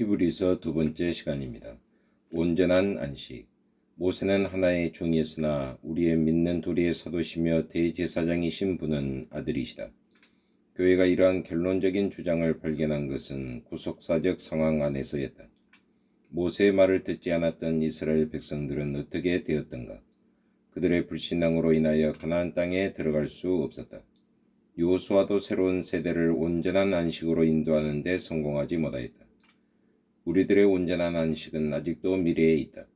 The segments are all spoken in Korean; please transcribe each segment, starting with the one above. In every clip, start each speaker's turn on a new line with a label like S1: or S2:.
S1: 히브리서 두 번째 시간입니다. 온전한 안식. 모세는 하나의 종이었으나 우리의 믿는 도리의 사도시며 대제사장이신 분은 아들이시다. 교회가 이러한 결론적인 주장을 발견한 것은 구속사적 상황 안에서였다. 모세의 말을 듣지 않았던 이스라엘 백성들은 어떻게 되었던가? 그들의 불신앙으로 인하여 가나안 땅에 들어갈 수 없었다. 요수아도 새로운 세대를 온전한 안식으로 인도하는 데 성공하지 못하였다. 우리들의 온전한 안식은 아직도 미래에 있다.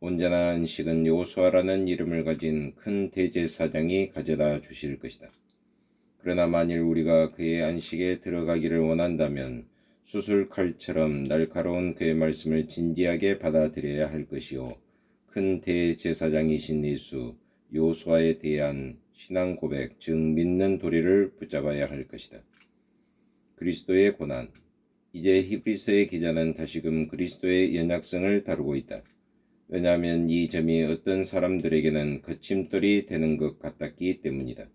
S1: 온전한 안식은 요수아라는 이름을 가진 큰 대제사장이 가져다 주실 것이다. 그러나 만일 우리가 그의 안식에 들어가기를 원한다면 수술 칼처럼 날카로운 그의 말씀을 진지하게 받아들여야 할 것이요. 큰 대제사장이신 예수, 요수아에 대한 신앙 고백, 즉 믿는 도리를 붙잡아야 할 것이다. 그리스도의 고난. 이제 히브리서의 기자는 다시금 그리스도의 연약성을 다루고 있다. 왜냐하면 이 점이 어떤 사람들에게는 거침돌이 되는 것 같았기 때문이다.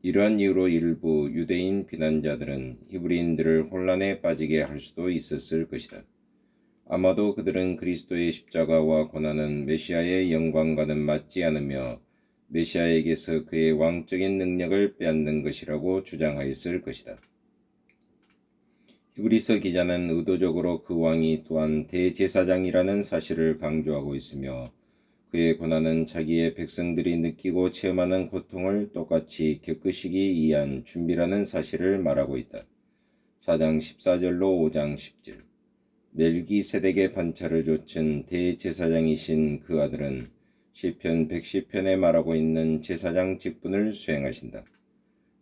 S1: 이러한 이유로 일부 유대인 비난자들은 히브리인들을 혼란에 빠지게 할 수도 있었을 것이다. 아마도 그들은 그리스도의 십자가와 고난은 메시아의 영광과는 맞지 않으며 메시아에게서 그의 왕적인 능력을 빼앗는 것이라고 주장하였을 것이다. 히브리서 기자는 의도적으로 그 왕이 또한 대제사장이라는 사실을 강조하고 있으며 그의 고난은 자기의 백성들이 느끼고 체험하는 고통을 똑같이 겪으시기 위한 준비라는 사실을 말하고 있다. 4장 14절로 5장 10절 멜기세덱의 반차를 좇은 대제사장이신 그 아들은 시편 110편에 말하고 있는 제사장 직분을 수행하신다.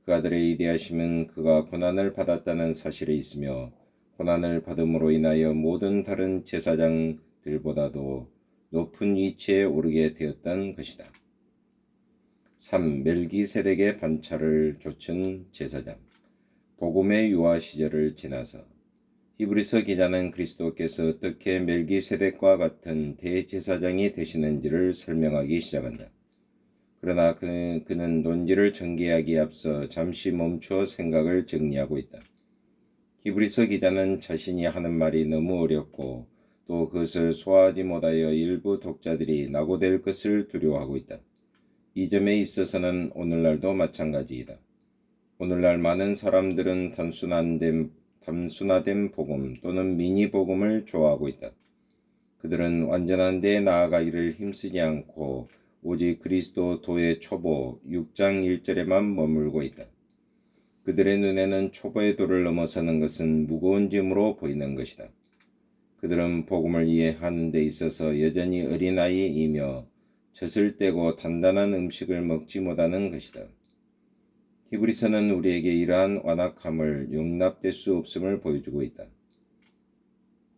S1: 그 아들의 이대하심은 그가 고난을 받았다는 사실에 있으며 고난을 받음으로 인하여 모든 다른 제사장들보다도 높은 위치에 오르게 되었던 것이다. 3. 멜기세덱의 반차를 좇은 제사장 복음의 유아 시절을 지나서 히브리서 기자는 그리스도께서 어떻게 멜기세덱과 같은 대제사장이 되시는지를 설명하기 시작한다. 그러나 그는, 그는 논지를 전개하기에 앞서 잠시 멈추어 생각을 정리하고 있다. 히브리서 기자는 자신이 하는 말이 너무 어렵고 또 그것을 소화하지 못하여 일부 독자들이 낙오될 것을 두려워하고 있다. 이 점에 있어서는 오늘날도 마찬가지이다. 오늘날 많은 사람들은 단순한된, 단순화된 복음 또는 미니 복음을 좋아하고 있다. 그들은 완전한 데 나아가기를 힘쓰지 않고 오직 그리스도 도의 초보 6장 1절에만 머물고 있다. 그들의 눈에는 초보의 도를 넘어서는 것은 무거운 짐으로 보이는 것이다. 그들은 복음을 이해하는 데 있어서 여전히 어린아이이며 젖을 떼고 단단한 음식을 먹지 못하는 것이다. 히브리서는 우리에게 이러한 완악함을 용납될 수 없음을 보여주고 있다.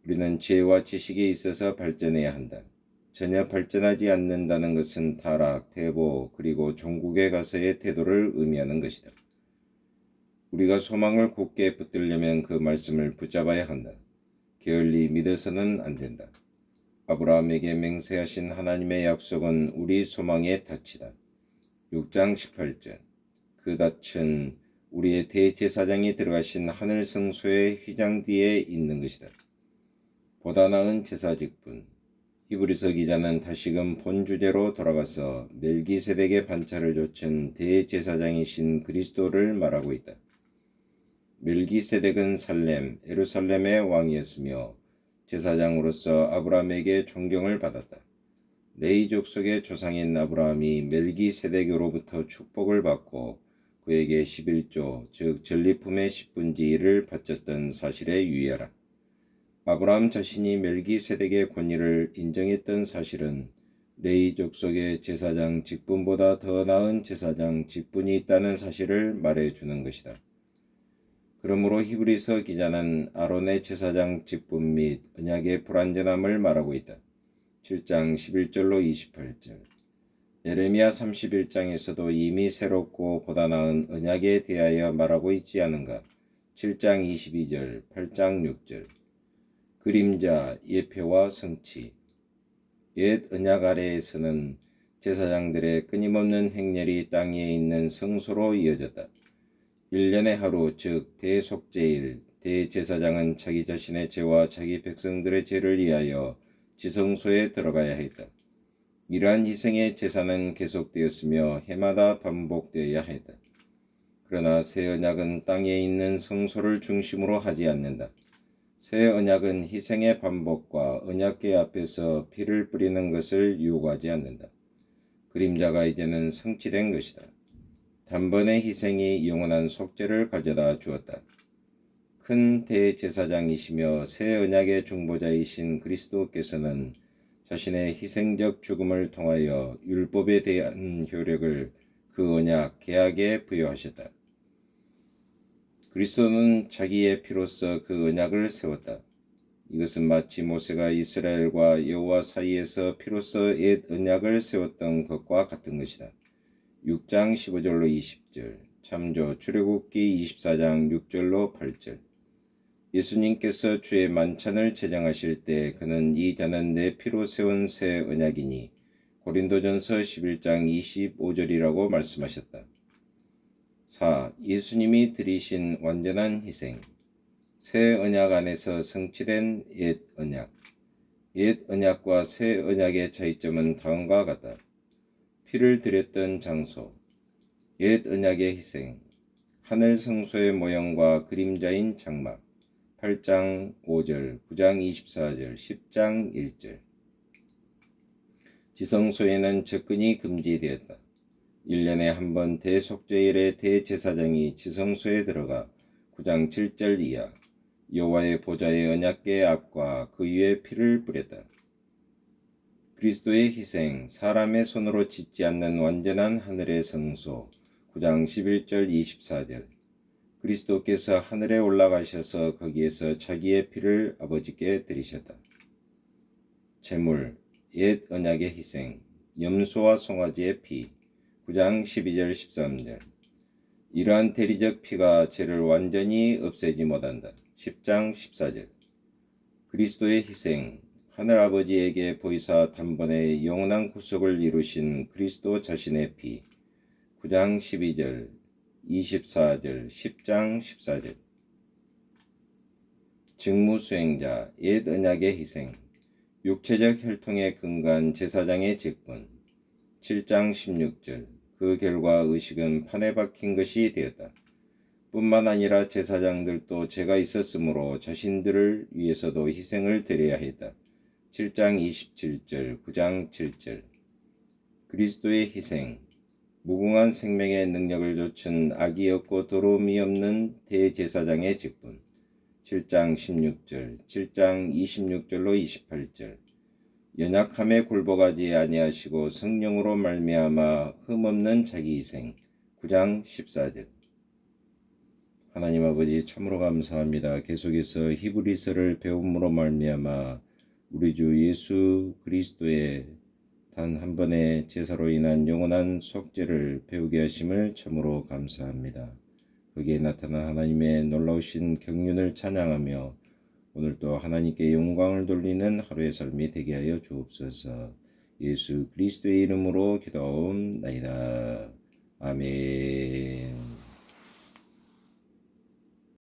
S1: 우리는 지혜와 지식에 있어서 발전해야 한다. 전혀 발전하지 않는다는 것은 타락, 대보, 그리고 종국에 가서의 태도를 의미하는 것이다. 우리가 소망을 굳게 붙들려면 그 말씀을 붙잡아야 한다. 게을리 믿어서는 안 된다. 아브라함에게 맹세하신 하나님의 약속은 우리 소망의 닻이다. 6장 18절 그 닻은 우리의 대제사장이 들어가신 하늘 성소의 휘장 뒤에 있는 것이다. 보다 나은 제사 직분 히브리서 기자는 다시금 본 주제로 돌아가서 멜기세덱의 반차를 좇은 대제사장이신 그리스도를 말하고 있다. 멜기세덱은 살렘, 에루살렘의 왕이었으며 제사장으로서 아브라함에게 존경을 받았다. 레이 족 속의 조상인 아브라함이 멜기세덱으로부터 축복을 받고 그에게 11조, 즉 전리품의 10분지 1을 바쳤던 사실에 유의하라. 아브라함 자신이 멜기세덱의 권위를 인정했던 사실은 레이 족속의 제사장 직분보다 더 나은 제사장 직분이 있다는 사실을 말해주는 것이다. 그러므로 히브리서 기자는 아론의 제사장 직분 및 언약의 불완전함을 말하고 있다. 7장 11절로 28절 예레미야 31장에서도 이미 새롭고 보다 나은 언약에 대하여 말하고 있지 않은가? 7장 22절, 8장 6절 그림자, 예표와 성취. 옛 언약 아래에서는 제사장들의 끊임없는 행렬이 땅에 있는 성소로 이어졌다. 1년의 하루, 즉 대속제일, 대제사장은 자기 자신의 죄와 자기 백성들의 죄를 위하여 지성소에 들어가야 했다. 이러한 희생의 제사는 계속되었으며 해마다 반복되어야 했다. 그러나 새 언약은 땅에 있는 성소를 중심으로 하지 않는다. 새 언약은 희생의 반복과 언약궤 앞에서 피를 뿌리는 것을 요구하지 않는다. 그림자가 이제는 성취된 것이다. 단번의 희생이 영원한 속죄를 가져다 주었다. 큰 대제사장이시며 새 언약의 중보자이신 그리스도께서는 자신의 희생적 죽음을 통하여 율법에 대한 효력을 그 언약 계약에 부여하셨다. 그리스도는 자기의 피로써 그 언약을 세웠다. 이것은 마치 모세가 이스라엘과 여호와 사이에서 피로써 옛 언약을 세웠던 것과 같은 것이다. 6장 15절로 20절, 참조 출애굽기 24장 6절로 8절. 예수님께서 주의 만찬을 제정하실 때 그는 이 잔은 내 피로 세운 새 언약이니 고린도전서 11장 25절이라고 말씀하셨다. 4. 예수님이 드리신 완전한 희생. 새 언약 안에서 성취된 옛 언약. 옛 언약과 새 언약의 차이점은 다음과 같다. 피를 드렸던 장소. 옛 언약의 희생. 하늘 성소의 모형과 그림자인 장막. 8장 5절, 9장 24절, 10장 1절. 지성소에는 접근이 금지되었다. 1년에 한 번 대속죄일에 대제사장이 지성소에 들어가 9장 7절 이하 여호와의 보좌의 언약궤 앞과 그 위에 피를 뿌렸다. 그리스도의 희생, 사람의 손으로 짓지 않는 완전한 하늘의 성소 9장 11절 24절 그리스도께서 하늘에 올라가셔서 거기에서 자기의 피를 아버지께 드리셨다. 제물, 옛 언약의 희생, 염소와 송아지의 피 9장 12절 13절. 이러한 대리적 피가 죄를 완전히 없애지 못한다. 10장 14절. 그리스도의 희생, 하늘 아버지에게 보이사 단번에 영원한 구속을 이루신 그리스도 자신의 피. 9장 12절 24절 10장 14절. 직무 수행자 옛 언약의 희생. 육체적 혈통에 근간 제사장의 직분. 7장 16절 그 결과 의식은 판에 박힌 것이 되었다. 뿐만 아니라 제사장들도 죄가 있었으므로 자신들을 위해서도 희생을 드려야 했다. 7장 27절, 9장 7절. 그리스도의 희생, 무궁한 생명의 능력을 좇은 악이 없고 더러움이 없는 대제사장의 직분. 7장 16절, 7장 26절로 28절. 연약함에 굴복하지 아니하시고 성령으로 말미암아 흠없는 자기 희생. 9장 14절. 하나님 아버지 참으로 감사합니다. 계속해서 히브리서를 배움으로 말미암아 우리 주 예수 그리스도의 단 한 번의 제사로 인한 영원한 속죄를 배우게 하심을 참으로 감사합니다. 거기에 나타난 하나님의 놀라우신 경륜을 찬양하며 오늘도 하나님께 영광을 돌리는 하루의 삶이 되게 하여 주옵소서. 예수 그리스도의 이름으로 기도하옵나이다. 아멘.